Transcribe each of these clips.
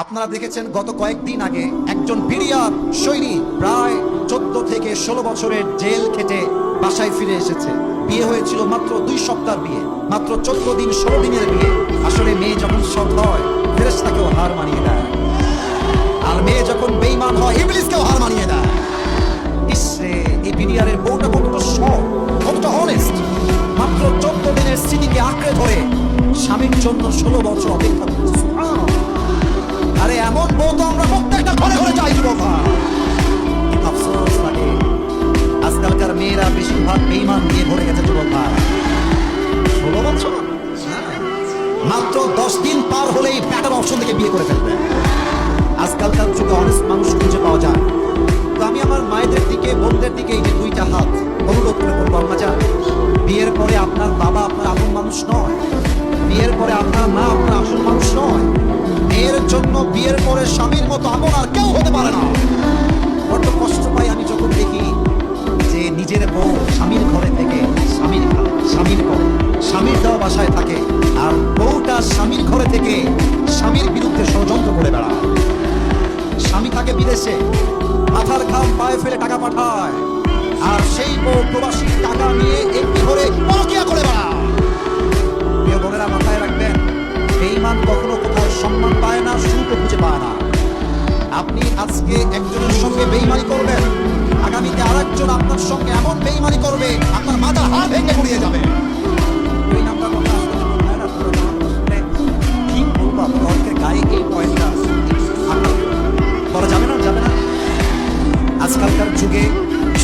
আপনারা দেখেছেন গত কয়েকদিন আগে একজন বিরিয়ার সৈনিক প্রায় চোদ্দ থেকে ষোলো বছরের জেল খেটে বাসায় ফিরে এসেছে। বিয়ে হয়েছিল মাত্র দুই সপ্তাহ বিয়ে। মাত্র চোদ্দ দিন, ষোলো দিনের বিয়ে। আসলে মেয়ে যখন সৎ হয় ফেরেস্তাকেও হার মানিয়ে দেয় আর মেয়ে যখন বেইমান হয়, ইবলিসকেও হার মানিয়ে দেয় ইসরে এই বিরিয়ারের বউটা কতটা সৎ, কতটা অনেস্ট মাত্র চোদ্দ দিনের স্মৃতিকে আঁকড়ে ধরে স্বামীর জন্য ষোলো বছর অপেক্ষা করছে। আরে এমন বউ তো আমরা প্রত্যেকটা ঘরে ঘরে চাই বাবা আফসোস লাগে। আজকালকার মেয়েরা বেশিরভাগ বেইমান দিয়ে ভরে গেছে যুবক ভাই ষোলো বছর। মাত্র দশ দিন পার হলেই ব্যাটার অপশন থেকে বিয়ে করে ফেলবে। আজকালকার যুগে অনেস্ট মানুষ খুঁজে পাওয়া যায়। তো আমি আমার মায়েদের দিকে, বোনদের দিকে এই যে দুইটা হাত অনুরোধ করে বলব আম্মা যান বিয়ের পরে আপনার বাবা আপনার আপন মানুষ নয়। বিয়ের পরে আপনার মা আপনার আসল মানুষ নয়। জন্য বিয়ের পরে স্বামীর মতো আপন আর কেউ হতে পারে না। বড্ড কষ্ট পাই আমি যখন দেখি যে নিজের বউ স্বামীর ঘরে থেকে স্বামীর স্বামীর ঘরে স্বামীর দেওয়া বাসায় থাকে আর বউটা স্বামীর ঘরে থেকে স্বামীর বিরুদ্ধে ষড়যন্ত্র করে বেড়ায়। স্বামী থাকে বিদেশে, মাথার ঘাম পায়ে ফেলে টাকা পাঠায়, আর সেই বউ প্রবাসী টাকা নিয়ে একটি করে পরকিয়া করে বেড়ায়। প্রিয় বোনেরা মাথায় রাখবেন বেইমান কখনো কোথাও সম্মান পায় না, সুখও খুঁজে পায় না। আপনি আজকে একজনের সঙ্গে বেইমানি করবেন, আগামীতে আরেকজন আপনার সঙ্গে এমন বেইমানি করবে, আপনার মাথা হাড় ভেঙে গুড়িয়ে যাবে। গায়ে এই পয়েন্টটা আঘাত যাবে না যাবে না। আজকালকার যুগে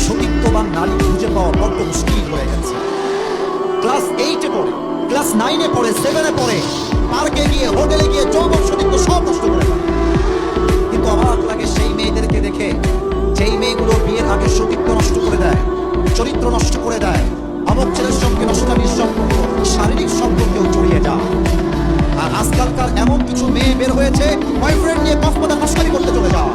সতীত্ববান নারী খুঁজে পাওয়া বড্ড মুশকিল হয়ে গেছে। ক্লাস এইটে পড়ে, ক্লাস নাইনে পড়ে সেভেনে পড়ে। পার্কে গিয়ে, হোটেলে গিয়ে যৌবন সতীত্ব সব নষ্ট করে। কিন্তু অবাক লাগে সেই মেয়েদেরকে দেখে। যেই মেয়েগুলো বিয়ের আগে সতীত্ব নষ্ট করে দেয়, চরিত্র নষ্ট করে দেয় অমক ছেলের সঙ্গে নষ্টামির সম্পর্ক শারীরিক সম্পর্কেও জড়িয়ে যায়। আর আজকালকার এমন কিছু মেয়ে বের হয়েছে বয়ফ্রেন্ড নিয়ে কক্সবাজার মস্কারি করতে চলে যায়